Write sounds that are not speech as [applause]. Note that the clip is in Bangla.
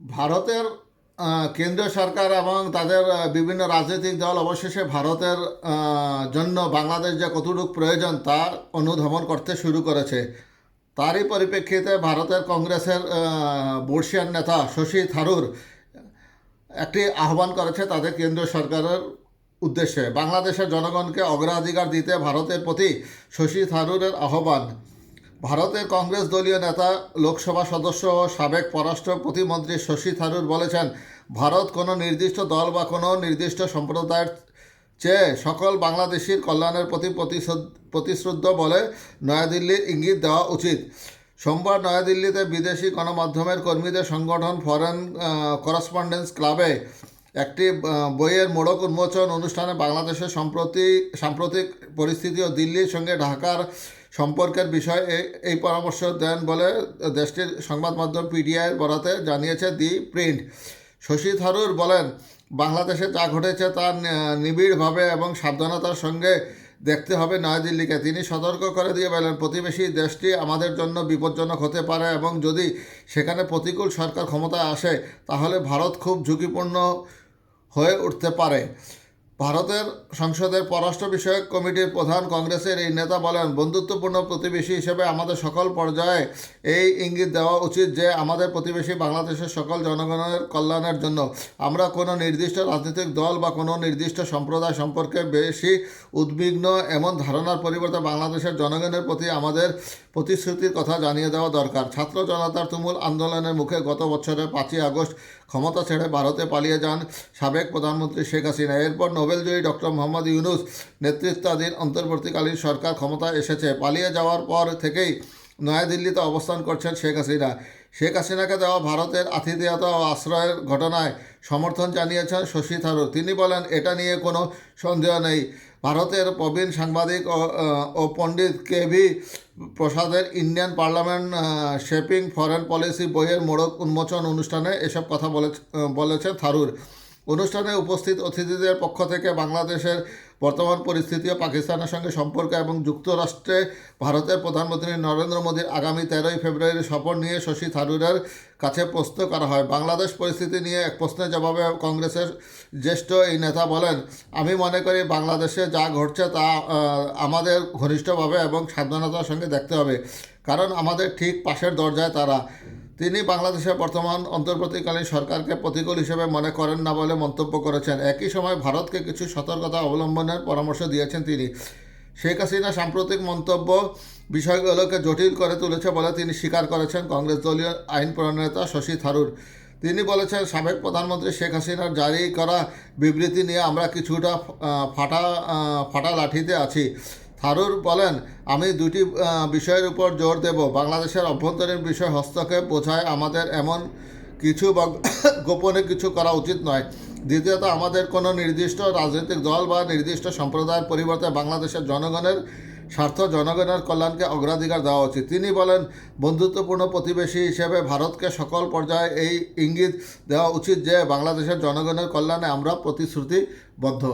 ভারতের কেন্দ্রীয় সরকার এবং তাদের বিভিন্ন রাজনৈতিক দল অবশেষে ভারতের জন্য বাংলাদেশ যে কতটুকু প্রয়োজন তা অনুধাবন করতে শুরু করেছে। তারই পরিপ্রেক্ষিতে ভারতের কংগ্রেসের বর্ষিয়ান নেতা শশী থারুর একটি আহ্বান করেছে তাদের কেন্দ্রীয় সরকারের উদ্দেশ্যে। বাংলাদেশের জনগণকে অগ্রাধিকার দিতে ভারতের প্রতি শশী থারুরের আহ্বান। ভারতের কংগ্রেস দলীয় নেতা, লোকসভা সদস্য ও সাবেক পররাষ্ট্র প্রতিমন্ত্রী শশী থারুর বলেছেন, ভারত কোনো নির্দিষ্ট দল বা কোনো নির্দিষ্ট সম্প্রদায়ের চেয়ে সকল বাংলাদেশির কল্যাণের প্রতি প্রতিশ্রুদ্ধ বলে নয়াদিল্লির ইঙ্গিত দেওয়া উচিত। সোমবার নয়াদিল্লিতে বিদেশি গণমাধ্যমের কর্মীদের সংগঠন ফরেন করেসপন্ডেন্স ক্লাবে একটি বইয়ের মোড়ক উন্মোচন অনুষ্ঠানে বাংলাদেশের সম্প্রতি, সাম্প্রতিক পরিস্থিতি ও দিল্লির সঙ্গে ঢাকার সম্পর্কের বিষয়ে এই- পরামর্শ দেন বলে দেশটির সংবাদ মাধ্যম পিডিআইয়ের বরাতে জানিয়েছে দি প্রিন্ট। শশী থারুর বলেন, বাংলাদেশে যা ঘটেছে তা নিবিড়ভাবে এবং সাবধানতার সঙ্গে দেখতে হবে নয়াদিল্লিকে। তিনি সতর্ক করে দিয়ে বলেন, প্রতিবেশী দেশটি আমাদের জন্য বিপজ্জনক হতে পারে এবং যদি সেখানে প্রতিকূল সরকার ক্ষমতায় আসে, তাহলে ভারত খুব ঝুঁকিপূর্ণ হয়ে উঠতে পারে। ভারতের সংসদের পররাষ্ট্র বিষয়ক কমিটির প্রধান কংগ্রেসের এই নেতা বলেন, বন্ধুত্বপূর্ণ প্রতিবেশী হিসেবে আমাদের সকল পর্যায়ে এই ইঙ্গিত দেওয়া উচিত যে আমাদের প্রতিবেশী বাংলাদেশের সকল জনগণের কল্যাণের জন্য। আমরা কোনো নির্দিষ্ট রাজনৈতিক দল বা কোনো নির্দিষ্ট সম্প্রদায় সম্পর্কে বেশি উদ্বিগ্ন এমন ধারণার পরিবর্তে বাংলাদেশের জনগণের প্রতি আমাদের প্রতিশ্রুতির কথা জানিয়ে দেওয়া দরকার। ছাত্র জনতার তুমুল আন্দোলনের মুখে গত বছরের পাঁচই আগস্ট ক্ষমতা ছেড়ে ভারতে পালিয়ে যান সাবেক প্রধানমন্ত্রী শেখ হাসিনা। এরপর নোবেলজয়ী ডক্টর মোহাম্মদ ইউনুস নেতৃত্বাধীন অন্তর্বর্তীকালীন সরকার ক্ষমতায় এসেছে। পালিয়ে যাওয়ার পর থেকেই নয়াদিল্লিতে অবস্থান করছেন শেখ হাসিনা। শেখ হাসিনাকে দেওয়া ভারতের আতিথেয়তা ও আশ্রয়ের ঘটনায় সমর্থন জানিয়েছেন শশী থারুর। তিনি বলেন এটা নিয়ে কোনো সন্দেহ নেই। ভারতের প্রবীণ সাংবাদিক ও, পণ্ডিত কে ভি প্রসাদের Indian parliament shaping foreign policy বইয়ের মোড়ক উন্মোচন অনুষ্ঠানে এসব কথা বলে বলেছেন থারুর। অনুষ্ঠানে উপস্থিত অতিথিদের পক্ষ থেকে বাংলাদেশের বর্তমান পরিস্থিতি ও পাকিস্তানের সঙ্গে সম্পর্ক এবং যুক্তরাষ্ট্রে ভারতের প্রধানমন্ত্রী নরেন্দ্র মোদীর আগামী তেরোই ফেব্রুয়ারি সফর নিয়ে শশী থারুরের কাছে প্রশ্ন করা হয়। বাংলাদেশ পরিস্থিতি নিয়ে এক প্রশ্নের জবাবে কংগ্রেসের জ্যেষ্ঠ এই নেতা বলেন, আমি মনে করি বাংলাদেশে যা ঘটছে তা আমাদের ঘনিষ্ঠভাবে এবং সাবধানতার সঙ্গে দেখতে হবে। কারণ আমাদের ঠিক পাশের দরজায় তারা। তিনি বাংলাদেশের বর্তমান অন্তর্বর্তীকালীন সরকারকে প্রতিকূল হিসেবে মনে করেন না বলে মন্তব্য করেছেন। একই সময় ভারতকে কিছু সতর্কতা অবলম্বনের পরামর্শ দিয়েছেন তিনি। শেখ হাসিনা সাম্প্রতিক মন্তব্য বিষয়গুলোকে জটিল করে তুলেছে বলে তিনি স্বীকার করেছেন কংগ্রেস দলীয় আইন প্রণেতা শশী থারুর। তিনি বলেছেন, সাবেক প্রধানমন্ত্রী শেখ হাসিনার জারি করা বিবৃতি নিয়ে আমরা কিছুটা ফাটা ফাটা লাঠিতে আছি। থারুর বলেন, আমি দুটি বিষয়ের উপর জোর দেব। বাংলাদেশের অভ্যন্তরীণ বিষয় হস্তক্ষেপ বোঝায় আমাদের এমন কিছু বা [coughs] গোপনে কিছু করা উচিত নয়। দ্বিতীয়ত, আমাদের কোনো নির্দিষ্ট রাজনৈতিক দল বা নির্দিষ্ট সম্প্রদায়ের পরিবর্তে বাংলাদেশের জনগণের স্বার্থ, জনগণের কল্যাণকে অগ্রাধিকার দেওয়া উচিত। তিনি বলেন, বন্ধুত্বপূর্ণ প্রতিবেশী হিসেবে ভারতকে সকল পর্যায়ে এই ইঙ্গিত দেওয়া উচিত যে, বাংলাদেশের জনগণের কল্যাণে আমরা প্রতিশ্রুতিবদ্ধ।